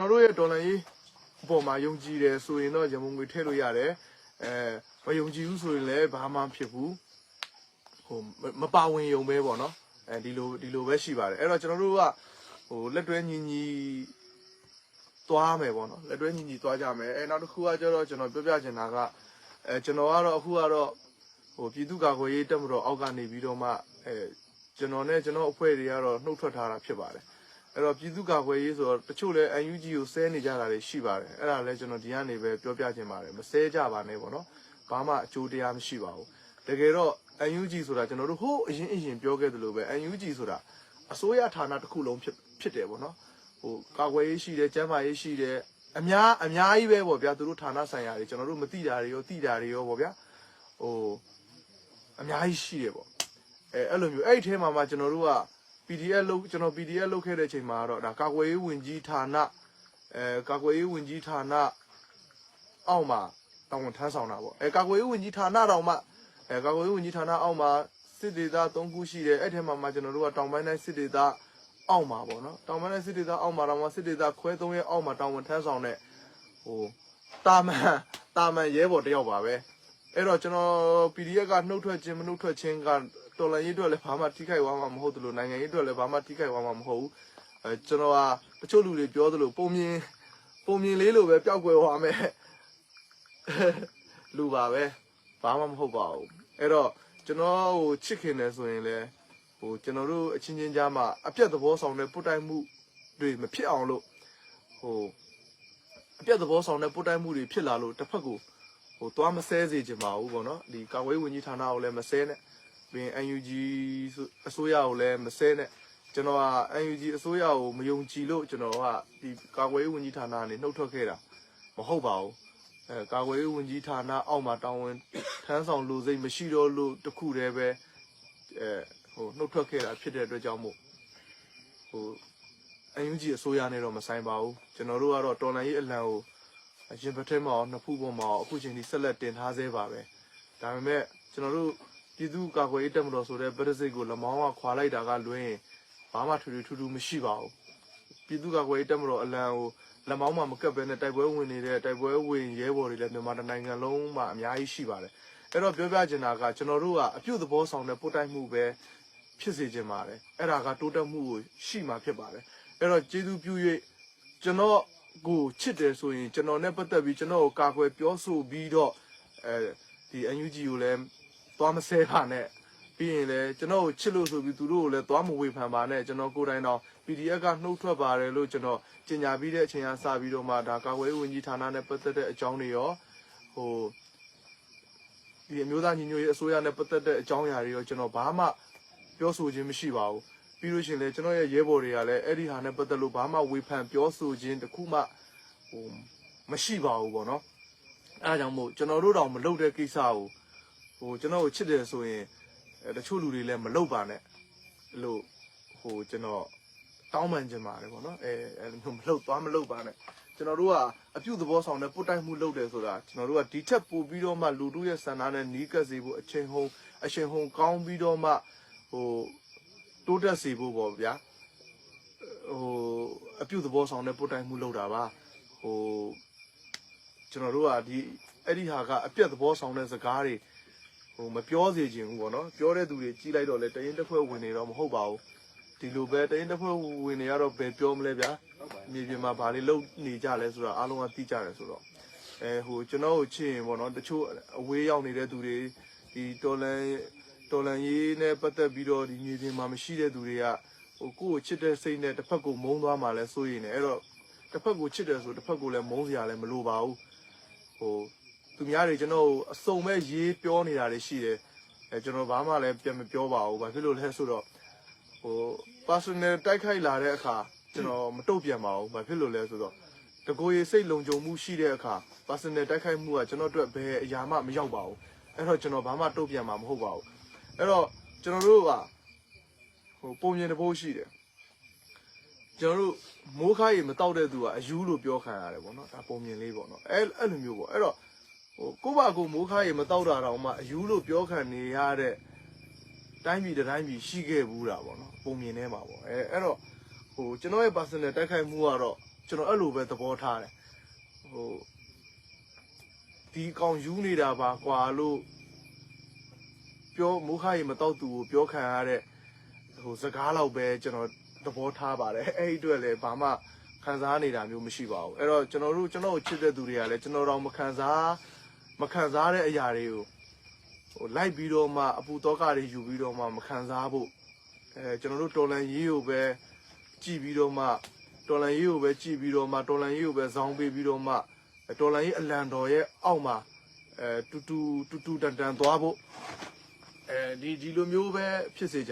ကျွန်တော်တို့ရဲ့ဒေါ်လာရေးအပေါ်မှာယုံကြည်တယ်ဆိုရင်တော့ရမုံငွေထည့်လို့ရတယ်အဲမယုံကြည်ဘူးဆိုရင်လည်းဘာမှမဖြစ်ဘူးဟိုမမပါဝင်ယုံပဲပေါ့နော်အဲဒီလိုဒီလိုပဲရှိပါတယ်အဲ့တော့ကျွန်တော်တို့ကဟိုလက်တွဲညီညီသွားမယ်ပေါ့နော်လက်တွဲညီညီသွားကြမယ်အဲနောက်တစ်ခုကကျတော့ကျွန်တော်ပြောပြချင်တာကအဲကျွန်တော်ကတော့အခုကတော့ဟိုပြည်သူ့ကာကွယ်ရေးတပ်မတော်အောက်ကနေပြီးတော့မှအဲကျွန်တော်နဲ့ကျွန်တော်အဖွဲ့တွေကတော့နှုတ်ထွက်ထားတာဖြစ်ပါတယ် အဲ့တော့ပြည်သူ့ကာကွယ်ရေးဆိုတော့တချို့လဲ UNG ကိုဆဲနေကြတာတွေရှိပါတယ်အဲ့ဒါလဲကျွန်တော်ဒီကနေပဲပြောပြချင်ပါတယ်မဆဲကြပါနဲ့ပေါ့နော်ဘာမှအကျိုးတရားမရှိပါဘူးတကယ်တော့ UNG ဆိုတာကျွန်တော်တို့ဟိုးအရင်အရင်ပြောခဲ့သလိုပဲ UNG ဆိုတာအစိုးရဌာနတစ်ခုလုံးဖြစ်ဖြစ်တယ်ပေါ့နော်ဟိုကာကွယ်ရေးရှိတယ်ကျန်းမာရေးရှိတယ်အများအများကြီးပဲပေါ့ဗျာသူတို့ဌာနဆိုင်ရာတွေကျွန်တော်တို့မသိတာတွေရောသိတာတွေရောပေါ့ဗျာဟိုအများကြီးရှိတယ်ပေါ့အဲအဲ့လိုမျိုးအဲ့ဒီထဲမှာမှကျွန်တော်တို့က PDF လုတ်ကျွန်တော် PDF လုတ်ခဲ့တဲ့အချိန်မှာတော့ဒါကာကွယ်ရေးဝင်ကြီးဌာနအဲကာကွယ်ရေးဝင်ကြီးဌာနအောက်မှာတောင်းဝန်ထမ်းဆောင်တာပေါ့အဲကာကွယ်ရေးဝင်ကြီးဌာနတောင်မှအဲကာကွယ်ရေးဝင်ကြီးဌာနအောက်မှာစစ်ဒေသ၃ခုရှိတယ်အဲ့ထဲမှာမှကျွန်တော်တို့ကတောင်ပိုင်းတိုင်းစစ်ဒေသအောက်မှာပေါ့နော်တောင်ပိုင်းတိုင်းစစ်ဒေသအောက်မှာတော့မှစစ်ဒေသခွဲ၃ရဲ့အောက်မှာတောင်းဝန်ထမ်းဆောင်တဲ့ဟိုတာမန်တာမန်ရဲဘော်တယောက်ပါပဲအဲ့တော့ကျွန်တော် PDF ကနှုတ်ထွက်ခြင်းမနှုတ်ထွက်ခြင်းက တော်လန်ရေးအတွက်လည်းဘာမှထိခိုက်သွားမှာမဟုတ်သလိုနိုင်ငံရေးအတွက်လည်းဘာမှထိခိုက်သွားမှာမဟုတ်ဘူးအဲကျွန်တော်ကတချို့လူတွေပြောသလိုပုံမြင်ပုံမြင်လေးလိုပဲပျောက်ကွယ်သွားမယ်လူပါပဲဘာမှမဟုတ်ပါဘူးအဲ့တော့ကျွန်တော်ဟိုချစ်ခင်တယ်ဆိုရင်လည်းဟိုကျွန်တော်တို့အချင်းချင်းကြားမှာအပြတ်သဘောဆောင်တဲ့ပုတ်တိုက်မှုတွေမဖြစ်အောင်လို့ဟိုအပြတ်သဘောဆောင်တဲ့ပုတ်တိုက်မှုတွေဖြစ်လာလို့တစ်ဖက်ကိုဟိုသွားမဆဲစေချင်ပါဘူးပေါ့နော်ဒီကာဝေးဝင်ကြီးဌာနကိုလည်းမဆဲနဲ့ ပြီးရင် UNG အစိုးရကိုလည်းမဆဲနဲ့ကျွန်တော်က UNG အစိုးရကိုမယုံကြည်လို့ကျွန်တော်ကဒီကာကွယ်ရေးဝန်ကြီးဌာနကနေနှုတ်ထွက်ခဲ့တာမဟုတ်ပါဘူးအဲကာကွယ်ရေးဝန်ကြီးဌာနအောက်မှာတောင်းဝင်ထမ်းဆောင်လူစိတ်မရှိတော့လို့တခုတည်းပဲအဲဟိုနှုတ်ထွက်ခဲ့တာဖြစ်တဲ့အတွက်ကြောင့်မို့ဟို UNG အစိုးရနဲ့တော့မဆိုင်ပါဘူးကျွန်တော်တို့ကတော့တော်လန်ရေးအလံကိုအရင်တစ်ထက်မှာနှစ်ဖူးပေါ်မှာအခုချိန်ထိဆက်လက်တင်ထားသေးပါပဲဒါပေမဲ့ကျွန်တော်တို့ ပြည်သူ့ကာကွယ်ရေးတပ်မတော်ဆိုတဲ့ဗဒစိတ်ကိုလမောင်းကခွာလိုက်တာကလွင်းဘာမှထူထူထူထူမရှိပါဘူးပြည်သူ့ကာကွယ်ရေးတပ်မတော်အလံကိုလမောင်းမှမကပ်ဘဲနဲ့တိုက်ပွဲဝင်နေတဲ့တိုက်ပွဲဝင်ရဲဘော်တွေလည်းမြန်မာနိုင်ငံလုံးမှာအများကြီးရှိပါတယ်အဲ့တော့ပြောပြချင်တာကကျွန်တော်တို့ကအပြုတ်သဘောဆောင်တဲ့ပုတ်တိုက်မှုပဲဖြစ်စေချင်ပါတယ်အဲ့ဒါကတိုးတက်မှုကိုရှိမှဖြစ်ပါတယ်အဲ့တော့ကျေးဇူးပြု၍ကျွန်တော်ကိုချစ်တယ်ဆိုရင်ကျွန်တော်နဲ့ပတ်သက်ပြီးကျွန်တော်ကိုကာကွယ်ပြောဆိုပြီးတော့အဲဒီ UNG ကိုလည်း သွားမဆဲပါနဲ့ပြီးရင်လည်းကျွန်တော်ကိုချစ်လို့ဆိုပြီးသူတို့ကိုလည်းသွားမဝေဖန်ပါနဲ့ကျွန်တော်ကိုယ်တိုင်တော့ PDF ကနှုတ်ထွက်ပါတယ်လို့ကျွန်တော်ကြေညာပြီးတဲ့အချိန်ကစပြီးတော့မှဒါကာကွယ်ရေးဝန်ကြီးဌာနနဲ့ပတ်သက်တဲ့အကြောင်းတွေရောဟိုဒီအမျိုးသားညီညွတ်ရေးအစိုးရနဲ့ပတ်သက်တဲ့အကြောင်းအရာတွေရောကျွန်တော်ဘာမှပြောဆိုခြင်းမရှိပါဘူးပြီးလို့ရှိရင်လည်းကျွန်တော်ရဲ့ရဲဘော်တွေကလည်းအဲ့ဒီဟာနဲ့ပတ်သက်လို့ဘာမှဝေဖန်ပြောဆိုခြင်းတခုမှဟိုမရှိပါဘူးပေါ့နော်အဲဒါကြောင့်မို့ကျွန်တော်တို့တောင်မလုပ်တဲ့ကိစ္စကို ဟိုကျွန်တော်ကိုချစ်တယ်ဆိုရင်အဲတချို့လူတွေလည်းမလုပ်ပါနဲ့လို့ဟိုကျွန်တော်တောင်းပန်ချင်ပါတယ်ပေါ့နော်အဲအဲလိုမျိုးမလုပ်သွားမလုပ်ပါနဲ့ကျွန်တော်တို့ကအပြုသဘောဆောင်တဲ့ပုတ်တိုက်မှုလုပ်တယ်ဆိုတာကျွန်တော်တို့ကဒီချက်ပို့ပြီးတော့မှလူတို့ရဲ့စံနာနဲ့နီးကပ်စေဖို့အချိန်ဟုန်အချိန်ဟုန်ကောင်းပြီးတော့မှဟိုတိုးတက်စေဖို့ပေါ့ဗျာဟိုအပြုသဘောဆောင်တဲ့ပုတ်တိုက်မှုလုပ်တာပါဟိုကျွန်တော်တို့ကဒီအဲ့ဒီဟာကအပြတ်သဘောဆောင်တဲ့စကားတွေ ဟိုမပြောစေချင်ဘူးပေါ့နော်ပြောတဲ့သူတွေကြီးလိုက်တော့လေတရင်တစ်ဖွဲ့ဝင်နေတော့မဟုတ်ပါဘူးဒီလိုပဲတရင်တစ်ဖွဲ့ဝင်နေရတော့ဘယ်ပြောမလဲဗျာမြေပြင်မှာဘာလေးလုပ်နေကြလဲဆိုတော့အားလုံးကသိကြတယ်ဆိုတော့အဲဟိုကျွန်တော်ကိုချစ်ရင်ပေါ့နော်တချို့အဝေးရောက်နေတဲ့သူတွေဒီတော်လန်တော်လန်ရေးနဲ့ပတ်သက်ပြီးတော့ဒီမြေပြင်မှာမရှိတဲ့သူတွေကဟိုကိုယ့်ကိုချစ်တဲ့စိတ်နဲ့တစ်ဖက်ကိုမုန်းသွားမှလဲစိုးရိမ်နေအဲ့တော့တစ်ဖက်ကိုချစ်တယ်ဆိုတစ်ဖက်ကိုလည်းမုန်းစရာလည်းမလိုပါဘူးဟို သူများတွေကျွန်တော်ကိုအစုံမဲ့ရေးပြောနေတာတွေရှိတယ်အဲကျွန်တော်ဘာမှလည်းပြန်မပြောပါဘူးဘာဖြစ်လို့လဲဆိုတော့ဟို personal တိုက်ခိုက်လာတဲ့အခါကျွန်တော်မတုတ်ပြန်ပါဘူးဘာဖြစ်လို့လဲဆိုတော့တကိုယ်ရေးစိတ်လုံခြုံမှုရှိတဲ့အခါ personal တိုက်ခိုက်မှုကကျွန်တော်အတွက်ဘယ်အရာမှမရောက်ပါဘူးအဲ့တော့ကျွန်တော်ဘာမှတုတ်ပြန်မှာမဟုတ်ပါဘူးအဲ့တော့ကျွန်တော်တို့ကဟိုပုံမြင်တစ်ပိုးရှိတယ်ကျွန်တော်တို့မိုးခါးရီမတောက်တဲ့သူကအယူလို့ပြောခံရတယ်ပေါ့နော်ဒါပုံမြင်လေးပေါ့နော်အဲ့အဲ့လိုမျိုးပေါ့အဲ့တော့ ဟိုကိုယ့်ဘာကိုမိုးခါရီမတောက်တာတော့မှအယူလို့ပြောခံနေရတဲ့တိုင်းပြည်တစ်တိုင်းပြည်ရှိခဲ့ဘူးတာပေါ့နော်ပုံမြင်ထဲမှာပေါ့အဲအဲ့တော့ဟိုကျွန်တော်ရဲ့ personal တိုက်ခိုက်မှုကတော့ကျွန်တော်အဲ့လိုပဲသဘောထားတယ်ဟိုဒီအကောင်ယူနေတာပါကွာလို့ပြောမုခရီမတော့သူကိုပြောခံရတဲ့ဟိုစကားလောက်ပဲကျွန်တော်သဘောထားပါတယ်အဲ့ဒီအတွက်လည်းဘာမှခံစားနေတာမျိုးမရှိပါဘူးအဲ့တော့ကျွန်တော်တို့ကျွန်တော်ကိုချစ်တဲ့သူတွေကလည်းကျွန်တော်တော့မခံစား မခံစားတဲ့အရာတွေကိုဟိုလိုက်ပြီးတော့မှအပူတော့ကတွေယူပြီးတော့မှမခံစားဖို့အဲကျွန်တော်တို့တော်လန်ရေးကိုပဲကြည်ပြီးတော့မှတော်လန်ရေးကိုပဲကြည်ပြီးတော့မှတော်လန်ရေးကိုပဲဇောင်းပေးပြီးတော့မှတော်လန်ရေးအလံတော်ရဲ့အောက်မှာအဲတူတူတူတူတန်တန်သွားဖို့အဲဒီဒီလိုမျိုးပဲဖြစ်စေချင်